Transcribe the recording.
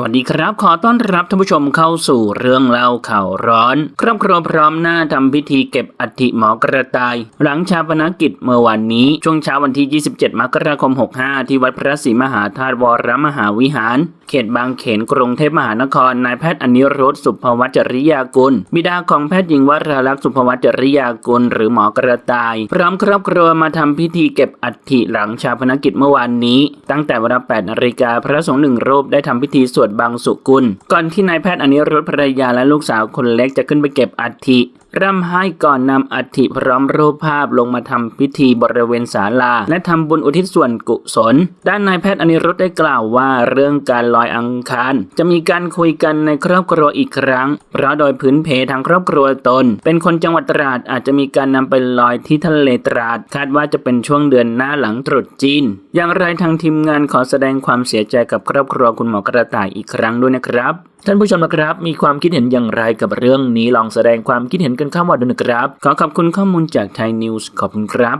สวัสดีครับ ขอต้อนรับท่านผู้ชมเข้าสู่เรื่องเล่าข่าวร้อน ครอบครัวพร้อมหน้าทำพิธีเก็บอัฐิหมอกระต่าย หลังชาปนกิจเมื่อวันนี้ ช่วงเช้าวันที่ 27 มกราคม 65 ที่วัดพระศรีมหาธาตุวรมหาวิหาร เขตบางเขนกรุงเทพมหานคร นายแพทย์อนิรุธสุภวัจริยากุล บิดาของแพทย์หญิงวราลักษณ์สุภวัจริยากุล หรือหมอกระต่าย พร้อมครอบครัวมาทำพิธีเก็บอัฐิหลังชาปนกิจเมื่อวานนี้ ตั้งแต่เวลา8นาฬิกาพระสงฆ์หนึ่งรูปได้ทำพิธีสวดบางสุกุล ก่อนที่นายแพทย์อนิรุธภรรยาและลูกสาวคนเล็กจะขึ้นไปเก็บอัฐิร่ำไห้ก่อนนำอัฐิพร้อมรูปภาพลงมาทำพิธีบริเวณศาลา และทำบุญอุทิศส่วนกุศล ด้านนายแพทย์อนิรุธได้กล่าวว่าเรื่องการลอยอังคาร จะมีการคุยกันในครอบครัวอีกครั้ง เพราะโดยพื้นเพทางครอบครัวตน เป็นคนจังหวัดตราดอาจจะมีการนำไปลอยที่ทะเลตราด คาดว่าจะเป็นช่วงเดือนหน้าหลังตรุษจีน อย่างไรทางทีมงานขอแสดงความเสียใจกับครอบครัวคุณหมอกระต่ายอีกครั้งด้วยนะครับ ท่านผู้ชมนะครับ มีความคิดเห็นอย่างไรกับเรื่องนี้ลองแสดงความคิดเห็นกันเข้ามาดูนะครับ ขอขอบคุณข้อมูลจากไทยนิวส์ขอบคุณครับ